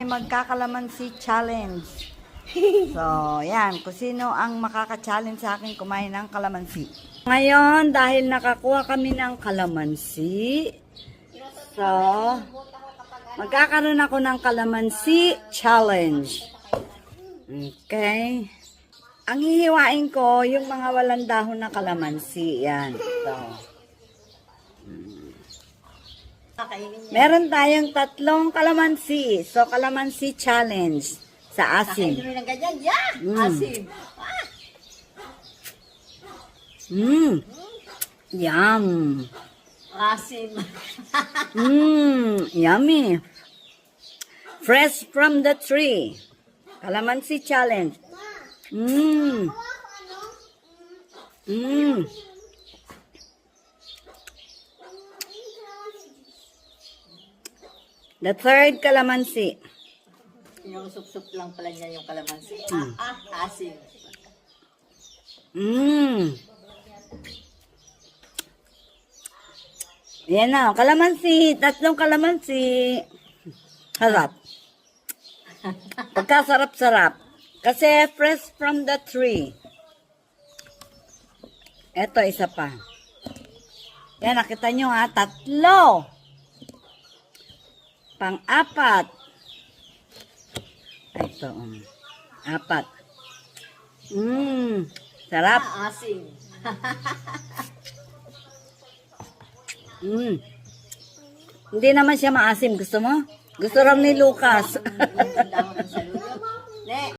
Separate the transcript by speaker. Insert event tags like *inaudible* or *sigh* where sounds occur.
Speaker 1: magkakalamansi challenge. *laughs* So, yan. Kung sino ang makaka-challenge sa akin kumain ng kalamansi. Ngayon, dahil nakakuha kami ng kalamansi, so, magkakaroon ako ng kalamansi challenge. Okay. Ang hihiwain ko, yung mga walang dahon na kalamansi. Yan. So, Meron tayong tatlong kalamansi. So, kalamansi challenge sa asim.
Speaker 2: Kakainin ng ganyan, yeah!
Speaker 1: Mm.
Speaker 2: Asim.
Speaker 1: Mmm. Yum.
Speaker 2: Asim.
Speaker 1: Mmm. Yummy. Fresh from the tree. Kalamansi challenge. Mmm. Mmm. The third kalamansi.
Speaker 2: yung sup-sup lang pala niya yung kalamansi.
Speaker 1: Mm.
Speaker 2: Ah, ah, asim.
Speaker 1: Mmm. Yan na, kalamansi. Tatlong kalamansi. Harap. *laughs* Pagkasarap-sarap. Kasi fresh from the tree. Eto, isa pa. Yan, nakita nyo ha, tatlo. Pang-apat. Ito, um, apat. Mmm, sarap.
Speaker 2: Ah, asim. *laughs*
Speaker 1: Mm. Hindi naman siya maasim. Gusto mo? Gusto raw ni Lucas. *laughs*